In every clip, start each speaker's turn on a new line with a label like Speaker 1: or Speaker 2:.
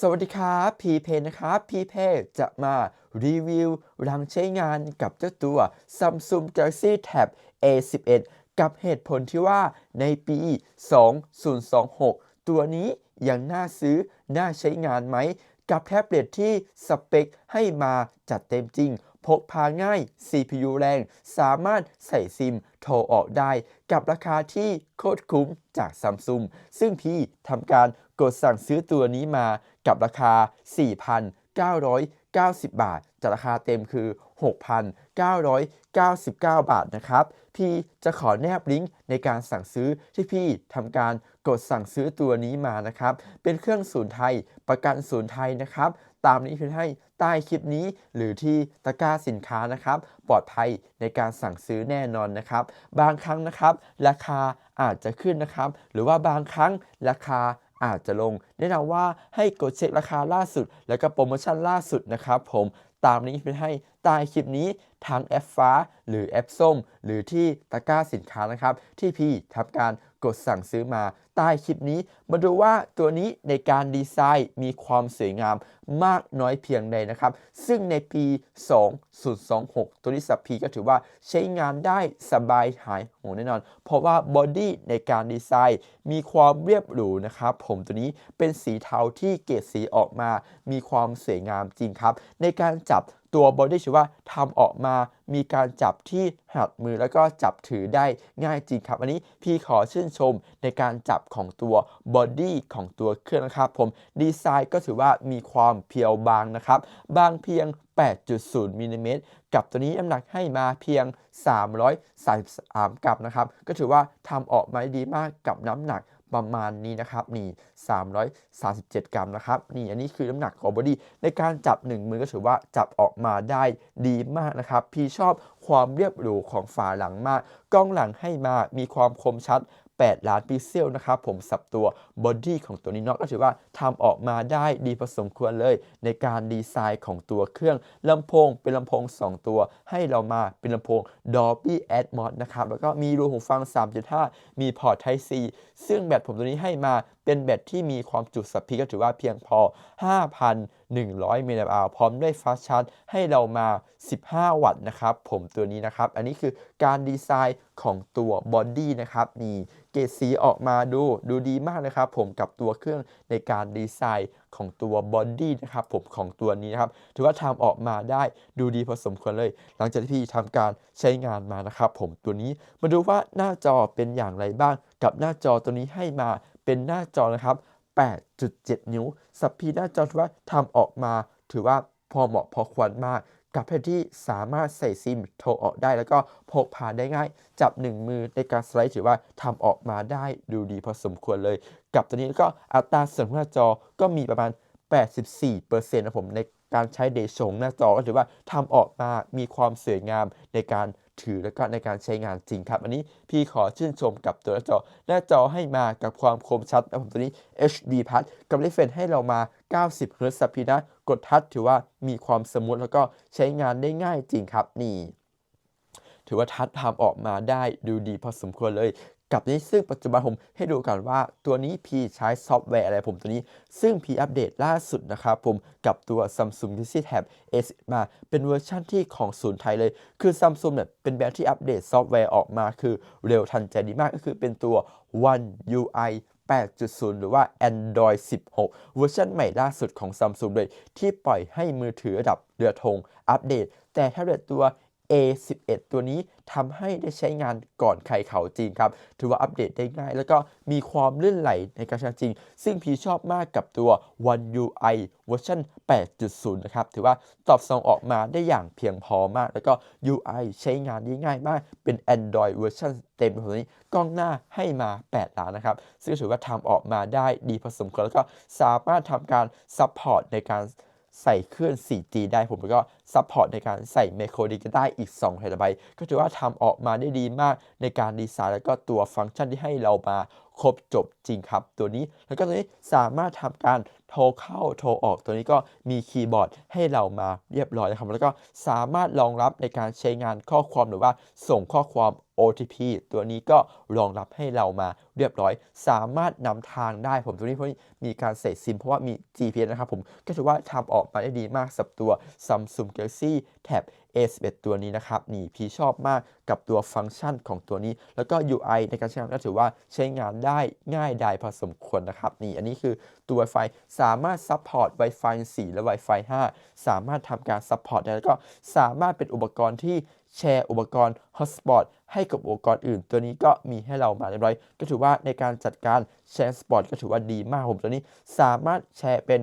Speaker 1: สวัสดีครับพีเพนะครับพีเพจะมารีวิวรังใช้งานกับเจ้าตัว Samsung Galaxy Tab A11 กับเหตุผลที่ว่าในปี 2026 ตัวนี้ยังน่าซื้อน่าใช้งานไหม กับแท็บเล็ตที่สเปคให้มาจัดเต็มจริง พกพาง่าย CPU แรง สามารถใส่ซิมโทรออกได้ กับราคาที่โคตรคุ้มจากซัมซุงซึ่งพี่ทำการ กดสั่งซื้อตัวนี้มากับราคา 4,990 บาท จากราคาเต็มคือ 6,999 บาทนะครับ พี่จะขอแนบลิงก์ในการสั่งซื้อที่พี่ทำการกดสั่งซื้อตัวนี้มานะครับ เป็นเครื่องศูนย์ไทยประกันศูนย์ไทยนะครับตามนี้คือให้ใต้คลิปนี้หรือที่ตะกร้าสินค้านะครับ ปลอดภัยในการสั่งซื้อแน่นอนนะครับ บางครั้งนะครับ ราคาอาจจะขึ้นนะครับ หรือว่าบางครั้งราคา อาจจะลงแนะนำว่าให้กดเช็คราคาล่าสุด แล้วก็โปรโมชั่นล่าสุดนะครับผมตามนี้เป็นให้ใต้คลิปนี้ทางแอปฟ้า หรือแอปส้ม หรือที่ตะกร้าสินค้านะครับ ที่พี่ทำการ กดสั่งซื้อมา ใต้คลิปนี้มาดูว่าตัวนี้ในการดีไซน์มีความสวยงามมากน้อยเพียงใดนะครับ ซึ่งในปี 2026 ตัวนี้สับพีก็ถือว่าใช้งานได้สบายหายห่วงแน่นอน เพราะว่าบอดี้ในการดีไซน์มีความเรียบหรูนะครับ ผมตัวนี้เป็นสีเทาที่เกรดสีออกมา มีความสวยงามจริงครับ ในการจับ ตัวบอดี้ถือว่าทำออกมามีการจับที่หัดมือแล้วก็จับถือได้ง่ายจริงครับอันนี้พี่ขอชื่นชมในการจับของตัวบอดี้ของตัวเครื่องนะครับผมดีไซน์ก็ถือว่ามีความเพียวบางนะครับ บางเพียง 8.0มิลลิเมตรกับตัวนี้น้ำหนักให้มาเพียง 333กรัมนะครับ ก็ถือว่าทำออกมาดีมากกับน้ำหนัก ประมาณนี้นะครับนี่337 กรัมนะครับนี่อันนี้คือน้ำหนักของบอดี้ในการจับ 1 มือก็ถือว่าจับออกมาได้ดีมากนะครับ พี่ชอบความเรียบหรูของฝาหลังมาก กล้องหลังให้มามีความคมชัด 8 ล้านพิกเซลนะครับผมสับตัวบอดี้ของตัวนี้เนาะก็ถือว่าทำออกมาได้ดีพอสมควรเลย ในการดีไซน์ของตัวเครื่องลำโพงเป็นลำโพง 2 ตัว ให้เรามาเป็นลำโพง Dolby Atmos นะครับแล้วก็มีรูหูฟัง 3.5 มีพอร์ต Type C ซึ่งแบตผมตัวนี้ให้มา เป็นแบตที่มีความจุสัพพีก็ถือว่าเพียงพอ 5,100มิลลิแอมป์พร้อมด้วยฟาสชาร์จให้เรามา 15 วัตต์นะครับ ผมตัวนี้นะครับ อันนี้คือการดีไซน์ของตัวบอดี้นะครับนี่เกรดสีออกมาดูดูดีมากนะครับ ผมกับตัวเครื่องในการดีไซน์ของตัวบอดี้นะครับผมของตัวนี้นะครับ ถือว่าทำออกมาได้ดูดีพอสมควรเลย หลังจากที่พี่ทำการใช้งานมานะครับ ผมตัวนี้มาดูว่าหน้าจอเป็นอย่างไรบ้าง กับหน้าจอตัวนี้ให้มา เป็นหน้าจอนะครับ 8.7 นิ้ว สับพีหน้าจอถือว่าทำออกมา ถือว่าพอเหมาะพอควรมาก กับเพศที่สามารถใส่ซิมโทรออกได้ แล้วก็พกพาได้ง่าย จับ1มือในการสไลด์ถือว่าทำออกมาได้ดูดีพอสมควรเลย กับตัวนี้ก็อัตราส่วนหน้าจอก็มีประมาณ 84%นะผมในการใช้เดชงหน้าจอก็ถือว่าทำออกมามีความสวยงามในการ ถือและก็ในการใช้งานจริงครับ อันนี้พี่ขอชื่นชมกับตัวหน้าจอ หน้าจอให้มากับความคมชัดนะผมตัวนี้ HD พัดกับรีเฟนให้เรามา 90 Hz สับพีนะกดทัชถือว่ามีความสมูทแล้วก็ใช้งานได้ง่ายจริงครับนี่ ถือว่าทัดทำออกมาได้ดูดีพอสมควรเลย กับนี้ซึ่งปัจจุบันผมให้ดูกันว่าตัวนี้พีใช้ซอฟต์แวร์อะไรผมตัวนี้ ซึ่งพีอัปเดตล่าสุดนะครับผมกับตัว Samsung Galaxy Tab S มาเป็นเวอร์ชันที่ของศูนย์ไทยเลย คือ Samsung เนี่ยเป็นแบรนด์ที่อัปเดตซอฟต์แวร์ออกมาคือเร็วทันใจดีมากก็คือเป็นตัว One UI 8.0 หรือว่า Android 16 เวอร์ชันใหม่ล่าสุดของ Samsung เลย ที่ปล่อยให้มือถือระดับเรือธงอัปเดต แต่แท็บเล็ตตัว A11 ตัวนี้ทำให้ได้ใช้งานก่อนใครเขาจริงครับ ถือว่าอัปเดตได้ง่าย แล้วก็มีความลื่นไหลในการใช้จริง ซึ่งพี่ชอบมากกับตัว One UI เวอร์ชัน8.0 นะครับ ถือว่าตอบสนองออกมาได้อย่างเพียงพอมาก แล้วก็ UI ใช้งานได้ง่ายมาก เป็น Android เวอร์ชันเต็มแบบนี้ กล้องหน้าให้มา 8 ล้านนะครับ ซึ่งถือว่าทำออกมาได้ดีพอสมควร แล้วก็สามารถทำการซัพพอร์ตในการ ใส่เครื่อง 4G ได้ผมก็ซัพพอร์ตในการใส่ไมโครดีก็ได้อีก2เทราไบต์ก็ถือว่าทำออกมาได้ดีมากในการดีไซน์แล้วก็ตัวฟังก์ชันที่ให้เรามาครบจบจริงครับ ตัวนี้แล้วก็ตัวนี้สามารถทำการโทรเข้าโทรออกตัวนี้ก็มีคีย์บอร์ดให้เรามาเรียบร้อยนะครับ แล้วก็สามารถรองรับในการใช้งานข้อความหรือว่าส่งข้อความ OTP ตัวนี้ก็รองรับให้เรามาเรียบร้อย สามารถนำทางได้ผมตัวนี้เพราะมีการใส่ซิมเพราะว่ามี GPS นะครับผมก็ถือว่าทำออกมาได้ดีมากสับตัว Samsung Galaxy Tab A11 ตัวนี้นะครับนี่พี่ชอบมากกับตัวฟังก์ชันของตัวนี้ แล้วก็ UI ในการใช้งานก็ถือว่าใช้งานได้ง่ายดายพอสมควรนะครับนี่อันนี้คือตัว Wi-Fi สามารถซัพพอร์ต Wi-Fi 4 และ Wi-Fi 5 สามารถทำการซัพพอร์ตได้แล้วก็สามารถเป็นอุปกรณ์ที่แชร์อุปกรณ์ Hotspot ให้กับอุปกรณ์อื่น ตัวนี้ก็มีให้เรามาเรียบร้อย ก็ถือว่าในการจัดการแชร์สปอตก็ถือว่าดีมากผมตัวนี้สามารถแชร์เป็น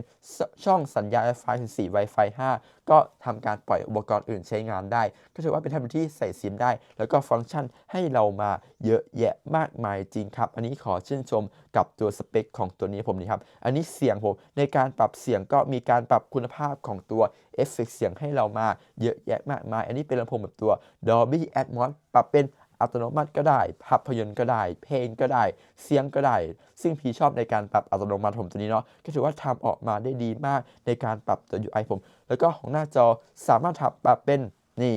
Speaker 1: ช่องสัญญาณ Wi-Fi ถึง4 Wi-Fi 5 ก็ทำการปล่อยอุปกรณ์อื่นใช้งานได้ ก็ถือว่าเป็นแท็บเล็ตที่ใส่ซิมได้ แล้วก็ฟังก์ชันให้เรามาเยอะแยะมากมายจริงครับ อันนี้ขอชื่นชมกับตัวสเปคของตัวนี้ผมนี่ครับ อันนี้เสียงผมในการปรับเสียงก็มีการปรับคุณภาพของตัวเอฟเฟกเสียงให้เรามาเยอะแยะมากมาย อันนี้เป็นลำโพงแบบตัว Dolby Atmos ปรับเป็นอัตโนมัติก็ได้ ภาพยนตร์ก็ได้ เพลงก็ได้ เสียงก็ได้ ซึ่งพี่ชอบในการปรับอัตโนมัติผมตัวนี้เนาะ ก็ถือว่าทำออกมาได้ดีมากในการปรับตัว UI ผม แล้วก็ของหน้าจอสามารถปรับเป็นนี่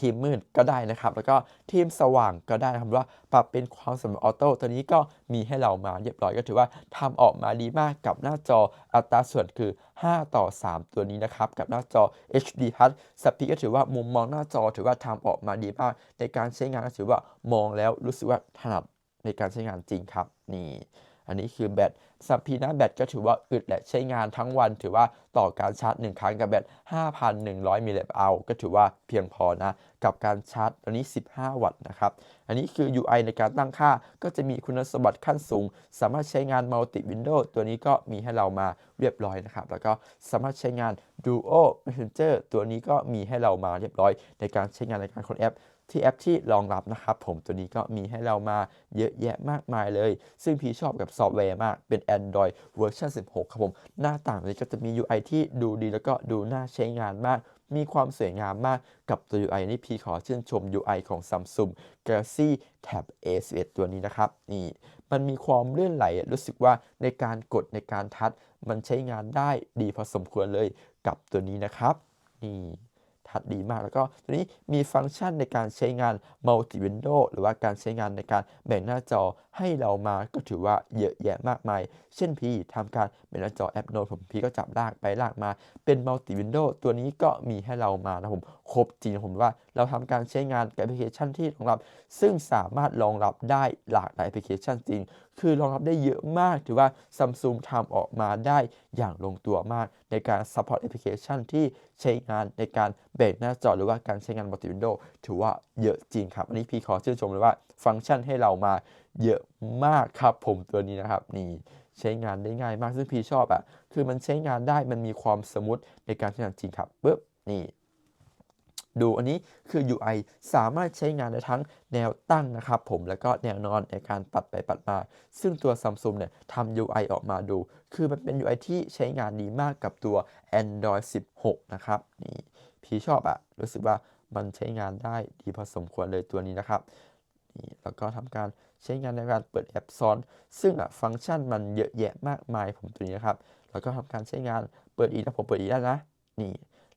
Speaker 1: ทีมมืดก็ได้นะครับ แล้วก็ทีมสว่างก็ได้นะครับว่าปรับเป็นความสมออโต้ตัวนี้ก็มีให้เรามาเรียบร้อยก็ถือว่าทำออกมาดีมากกับหน้าจออัตราส่วนคือ 5 ต่อ 3 ตัวนี้นะครับ กับหน้าจอ HD Plus สปีก็ถือว่ามุมมองหน้าจอถือว่าทำออกมาดีมาก ในการใช้งานก็ถือว่ามองแล้วรู้สึกว่าถนัดในการใช้งานจริงครับนี่ อันนี้คือแบตสับพีนาแบตก็ถือว่าอึดและใช้งานทั้งวันถือว่าต่อการชาร์จ 1 ครั้งกับแบต 5,100 มิลลิแอมป์เอาก็ถือว่าเพียงพอนะ กับการชาร์จตัวนี้ 15 วัตต์นะครับ อันนี้คือ UI ในการตั้งค่าก็จะมีคุณสมบัติขั้นสูง สามารถใช้งาน Multi Window ตัวนี้ก็มีให้เรามาเรียบร้อยนะครับ แล้วก็สามารถใช้งาน Duo Messenger ตัวนี้ก็มีให้เรามาเรียบร้อย ในการใช้งานในการคนแอป ที่แอปที่รองรับนะครับ ผมตัวนี้ก็มีให้เรามาเยอะแยะมากมายเลย ซึ่งพี่ชอบกับซอฟต์แวร์มากเป็น Android เวอร์ชัน16 ครับผม หน้าต่างนี้ก็จะมี UI ที่ดูดีแล้วก็ดูน่าใช้งานมากมีความสวยงามมากกับตัว UI นี่พี่ขอชื่นชม UI ของ Samsung Galaxy Tab A11 ตัวนี้นะครับนี่มันมีความเลื่อนไหลรู้สึกว่าในการกดในการทัชมันใช้งานได้ดีพอสมควรเลย กับตัวนี้นะครับนี่ทัดดีมากแล้วก็ตัวนี้มีฟังก์ชันในการใช้งาน multi window หรือว่าการใช้งานในการแบ่งหน้าจอ ให้เรามาก็ถือว่าเยอะแยะมากมาย เช่นพี่ทำการแบ่งหน้าจอแอปโน้ตผมพี่ก็จับลากไปลากมา เป็น multi window ตัวนี้ก็มีให้เรามานะผมครบจริงผมว่าเราทำการใช้งานแอปพลิเคชันที่รองรับ ซึ่งสามารถรองรับได้หลากหลายแอปพลิเคชันจริง คือรองรับได้เยอะมาก ถือว่า Samsung ทำออกมาได้อย่างลงตัวมาก ในการ support แอปพลิเคชันที่ใช้งานในการแบ่งหน้าจอหรือว่าการใช้งาน multi window ถือว่าเยอะจริงครับ อันนี้พี่ขอชื่นชมเลยว่าฟังก์ชันให้เรามา เยอะมากครับผมตัวนี้นะครับนี่ใช้งานได้ง่ายมากซึ่งพี่ชอบอะ่ะคือมันใช้งานได้มันมีความสมูทในการใช้งานจริงครับปึ๊บนี่ดูอันนี้คือ UI สามารถใช้งานได้ทั้งแนวตั้งนะครับผมแล้วก็แนวนอนในการปัดไปปัดมา ซึ่งตัว Samsung เนี่ยทำ UI ออกมาดู คือมันเป็น UI ที่ใช้งานดีมากกับตัว Android 16 นะครับนี่พี่ชอบอะรู้สึกว่ามันใช้งานได้ดีพอสมควรเลยตัวนี้นะครับนี่แล้วก็ทำการ ใช้งานในการเปิดแอปซ้อน ซึ่งอะฟังก์ชันมันเยอะแยะมากมายผมตัวนี้นะครับแล้วก็ทำการใช้งานเปิดอีกนะผมเปิดอีกได้นะนี่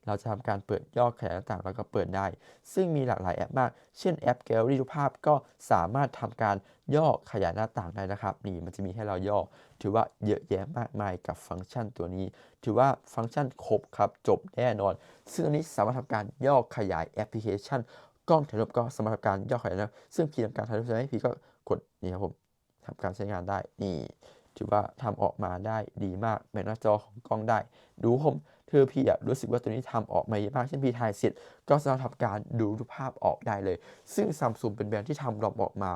Speaker 1: เราจะทำการเปิดย่อขยายต่างแล้วก็เปิดได้ ซึ่งมีหลากหลายแอปมาก เช่นแอปแกลเลอรี่รูปภาพก็สามารถทำการย่อขยายหน้าต่างได้นะครับ นี่มันจะมีให้เราย่อ ถือว่าเยอะแยะมากมายกับฟังก์ชันตัวนี้ ถือว่าฟังก์ชันครบครับ จบแน่นอน ซึ่งอันนี้สามารถทำการย่อขยายแอปพลิเคชัน กล้องถ่ายรูปก็สามารถทำการย่อขยายนะซึ่งพี่ทำการถ่ายรูปใช่ไหมพี่ก็ กดนี่ครับผมทำการใช้งานได้นี่ถือว่าทำออกมาได้ดีมากแบ่งหน้าจอของกล้องได้ ดูผมเธอพี่อะรู้สึกว่าตัวนี้ทำออกมาเยอะมากเช่นพี่ถ่ายเสร็จ ก็สามารถทำการดูรูปภาพออกได้เลย ซึ่งซัมซุงเป็นแบรนด์ที่ทำรอบออกมา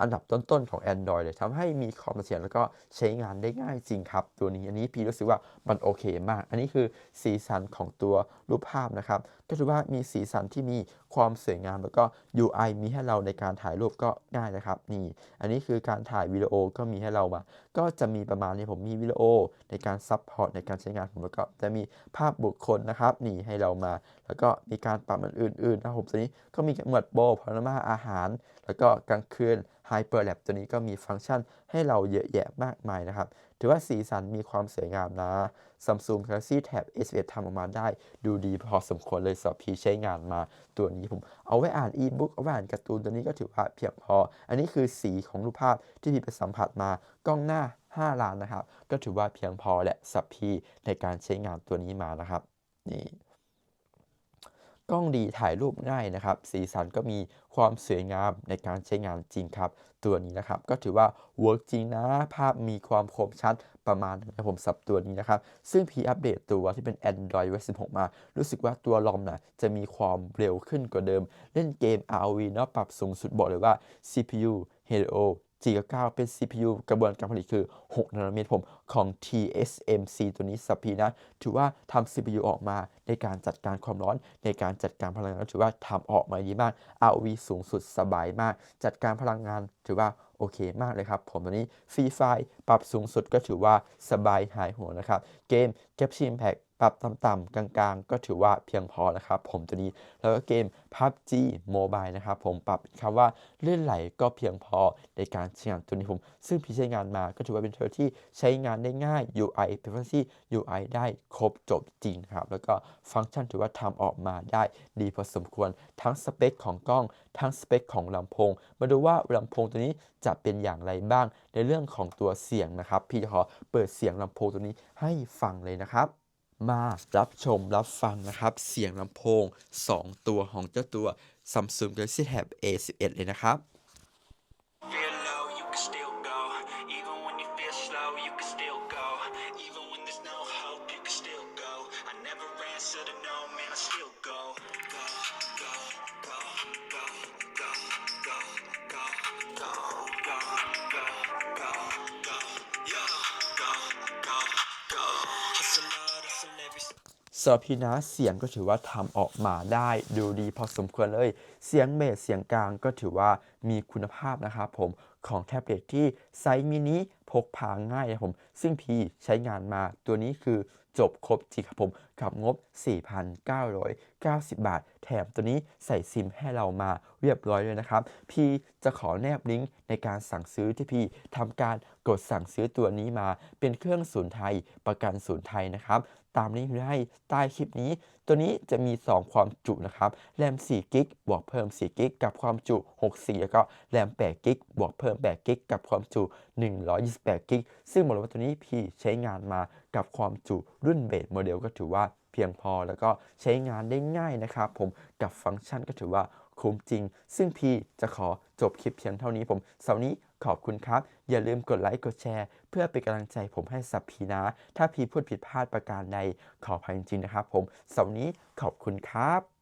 Speaker 1: อันดับต้นๆของ Android เลยทำให้มีความเสถียรแล้วก็ใช้งานได้ง่ายจริงครับ ตัวนี้อันนี้พี่รู้สึกว่ามันโอเคมาก อันนี้คือสีสันของตัวรูปภาพนะครับ ก็ถือว่ามีสีสันที่มีความสวยงามแล้วก็ UI มีให้เราในการถ่ายรูปก็ง่ายนะครับนี่อันนี้คือการถ่ายวิดีโอก็มีให้เรามา ก็จะมีประมาณนี้ผมมีวิดีโอในการซับพอร์ตในการใช้งานผมแล้วก็จะมีภาพบุคคลนะครับนี่ให้เรามาแล้วก็มีการปรับมันอื่นๆนะครับผมตัวนี้ก็มีหมวดโบพารามาอาหาร แล้วก็กลางคืน Hyper Lap ตัวนี้ก็มีฟังก์ชันให้เราเยอะแยะมากมายนะครับ ถือว่าสีสันมีความสวยงามนะ Samsung Galaxy Tab S21 ทำออกมาได้ ดูดีพอสมควรเลยสำหรับพี่ใช้งานมาตัวนี้ผม เอาไว้อ่านอีบุ๊กเอาไว้อ่านการ์ตูนตัวนี้ก็ถือว่าเพียงพอ อันนี้คือสีของรูปภาพที่พี่ไปสัมผัสมากล้องหน้า 5 ล้านนะครับ ก็ถือว่าเพียงพอและสับพี่ในการใช้งานตัวนี้มานะครับนี่ กล้องดีถ่ายรูปง่ายนะครับ สีสันก็มีความสวยงามในการใช้งานจริงครับ ตัวนี้นะครับก็ถือว่าเวิร์กจริงนะ ภาพมีความคมชัดประมาณนึงนะผมสับตัวนี้นะครับ ซึ่งพีอัปเดตตัวที่เป็น Android v 16 มา รู้สึกว่าตัวลอมนะจะมีความเร็วขึ้นกว่าเดิม เล่นเกม ROV เนาะปรับสูงสุดบอกเลยว่า CPU Helio G9 เป็น CPU กระบวนการผลิตคือ 6 นาโนเมตรผมของ TSMC ตัวนี้สัพีนะ ถือว่าทำ CPU ออกมาในการจัดการความร้อนในการจัดการพลังงานถือว่าทำออกมาดีมาก ROV สูงสุดสบายมาก จัดการพลังงานถือว่าโอเคมากเลยครับ ผมตัวนี้ฟรีไฟปรับสูงสุดก็ถือว่าสบายหายหัวนะครับ เกม Capture Impact ปรับต่ำๆกลางๆ ก็ถือว่าเพียงพอนะครับ ผมตัวนี้แล้วก็เกม PUBG Mobile นะครับ ผมปรับคำว่าเลื่อนไหลก็เพียงพอในการใช้งานตัวนี้ผม ซึ่งพี่ใช้งานมาก็ถือว่าเป็นเทอร์ที่ใช้งานได้ง่าย UI Performance UI ได้ครบจบจริงครับ แล้วก็ฟังก์ชันถือว่าทำออกมาได้ดีพอสมควรทั้งสเปคของกล้องทั้งสเปคของลำโพง มาดูว่าลำโพงตัวนี้จะเป็นอย่างไรบ้างในเรื่องของตัวเสียงนะครับ พี่จะขอเปิดเสียงลำโพงตัวนี้ให้ฟังเลยนะครับ มารับชมรับฟังนะครับ เสียงลำโพง 2 ตัวของเจ้าตัว Samsung Galaxy Tab A11 เลยนะครับ สำหรับพี่นะเสียงก็ถือว่าทำออกมาได้ดูดีพอสมควรเลย เสียงเมสเสียงกลางก็ถือว่ามีคุณภาพนะครับผมของแท็บเล็ตที่ไซส์มินิพกพาง่ายนะครับผม ซึ่งพี่ใช้งานมาตัวนี้คือ จบครบจริงครับผมกับงบ 4,990 บาท แถมตัวนี้ใส่ซิมให้เรามาเรียบร้อยเลยนะครับ พี่จะขอแนบลิงก์ในการสั่งซื้อที่พี่ทำการกดสั่งซื้อตัวนี้มา เป็นเครื่องศูนย์ไทยประกันศูนย์ไทยนะครับ ตามลิงก์ที่ให้ใต้คลิปนี้ ตัวนี้จะมี 2 ความจุนะครับ แรม4กิกบวกเพิ่ม4กิกกับความจุ 64 แล้วก็แรม8กิกบวกเพิ่ม8กิกกับความจุ 128กิกซึ่งบอกเลยว่าตัวนี้พี่ใช้งานมา กับความจุรุ่นเบสโมเดลก็ถือว่าเพียงพอแล้วก็ใช้งานได้ง่ายนะครับ ผมกับฟังก์ชันก็ถือว่าคุ้มจริง ซึ่งพี่จะขอจบคลิปเพียงเท่านี้ผมสาร์นี้ขอบคุณครับ อย่าลืมกดไลค์กดแชร์ เพื่อเป็นกำลังใจผมให้สับพีนะ ถ้าพี่พูดผิดพลาดประการใดขออภัยจริงนะครับ ผมสาร์นี้ขอบคุณครับ